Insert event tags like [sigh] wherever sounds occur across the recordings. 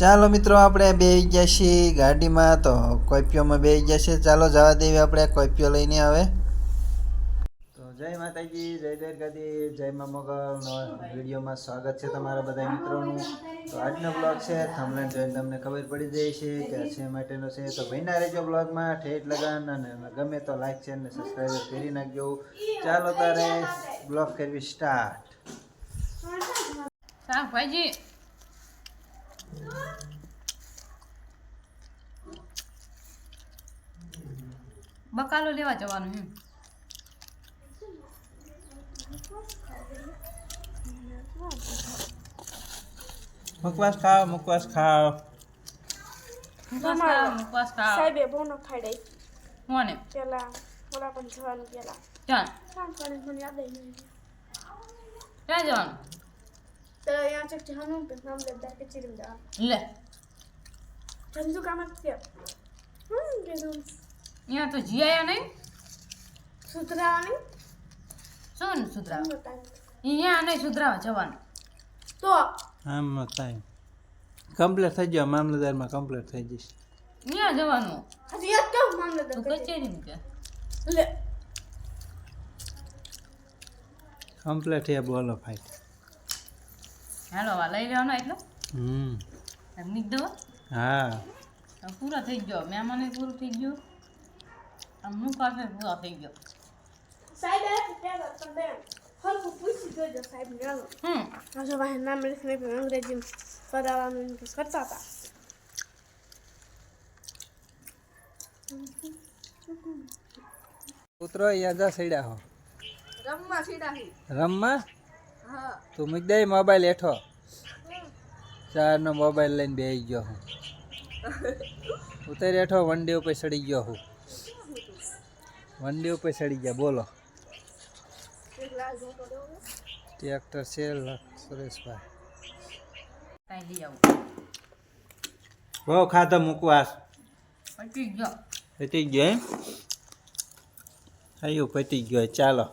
ચાલો મિત્રો આપણે બે ગયા છીએ ગાડીમાં. તો કોઈપિયોમાં બે ગયા છીએ ચાલો જવા દેવી આપણે કોઈપિયો લઈને આવે. તો જય માતાજી જય દ્વારકાધી જય મા મોગલ. વિડીયોમાં સ્વાગત છે તમારા બધા મિત્રોનું. તો આજનો બ્લોગ છે થમલેન જોઈને તમને ખબર પડી જાય છે કે છે માટેનો છે. તો ભાઈના રહેજો બ્લોગમાં ઠેઠ લગાન અને ગમે તો લાઈક છે અને સબસ્ક્રાઈબ કરી નાખજો. ચાલો તારે બ્લોગ કરવી સ્ટાર્ટ શાકભાજી બકાલો લેવા જવાનું એમ. મુકવાસ ખાવ મુકવાસ ખાવ મુકવાસ ખાવ સાહેબે બોનો ખાઈ મોને પેલા ઓલા પણ જવાનું પેલા. ચાલ મને યાદ આવી ક્યાં જવાનું? તો અહીંયા ચેક જવાનું પછી નામ લેતા કે ચીરમ જવાનું. લે. ધંધુ કામ જ કે. હમ કીધું અહીંયા તો જીયા નહીં? સુધરાવાની? શું ને સુધરાવ અહીંયા નહીં સુધરાવા જવાનું. તો આમ થાય કમ્પ્લીટ થઈ ગયો મામલતદારમાં કમ્પ્લીટ થઈ જઈશ. અહીંયા જવાનું. હજી એક મામલે તો મામલતદાર કચેરી મૂકે લે. કમ્પ્લીટ એ બોલો ફાઈટ હાલો વા લઈ લેવાનો એટલો? હમ. જ દવા? હા. પૂરા થઈ ગયો મહેમાને પૂરું થઈ ગયું. અમનું પાસે પૂરા થઈ ગયો સાહેબ આ પેલા તમે હલકું પૂછી જોજો સાહેબ ને હમ આજે વાહે નામ લખીને પણ અંગ્રેજી કરાવવાનું કે કરતા હતા ઉતરો યાદા સડ્યા હો. રમવા હી. રમમાં હા. તું મૂકી મોબાઈલ હેઠો. ચારનો મોબાઈલ લઈને બેસી ગયો હું. [laughs] ઉતરી હેઠો વંડી ઉપર સડી ગયો હું. વંડી ઉપર ચડી ગયા બોલો. ટ્રેક્ટર છે સુરેશભાઈ. બહુ ખાધો ગયો. પતી ગયો એમ? ખાયું પતી ગયો. ચાલો.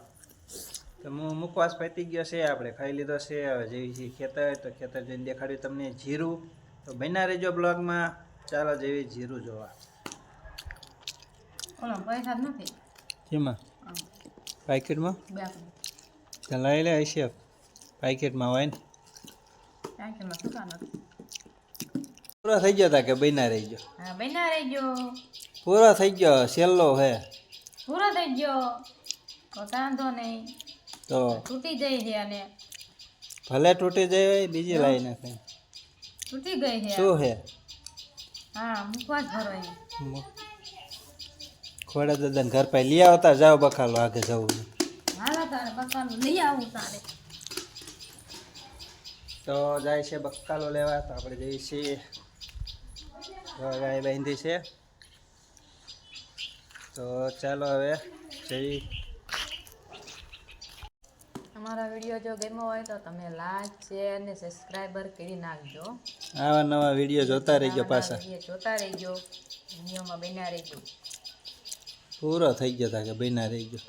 તો હું મુકવાસ પતી ગયો છે આપણે ખાઈ લીધો છે. હવે જેવી છે ખેતર તો ખેતર જઈને દેખાડ્યું તમને જીરું. તો બન્યા રહેજો બ્લોગમાં. ચાલો જેવી જીરું જોવા. પૈસા નથી. જેમાં? પાકેટમાં? લઈ લે હશે પેકેટમાં હોય ને. પૂરો થઈ ગયો તા કે બન્યા રહી ગયો? બન્યા રહી ગયો. પૂરો થઈ ગયો છેલ્લો હે. પૂરો થઈ ગયો. વાંધો નહીં. તો? તૂટી જાય છે અને ભલે તૂટી જાય બીજી લાવી નાખે તૂટી ગઈ છે. શું હે? હા મૂકવા જ ભરો ખોડા દાદાને ઘર પાસે લઈ આવતા જાઓ બખાલો આગળ જવું બકાલું તો જાય છે બકાલો લેવા તો આપણે જઈએ છીએ. ગાય બાંધી છે. તો ચાલો હવે જઈ અમારા વીડિયો જો ગમ્યો હોય તો તમે લાઈક શેર અને સબસ્ક્રાઈબર કરી નાખજો. આવા નવા વીડિયો જોતા રહીજો પાછા. જોતા રહેજો. વિડીયોમાં બન્યા રહેજો. પૂરો થઈ ગયો તા કે બન્યા રહી ગયો.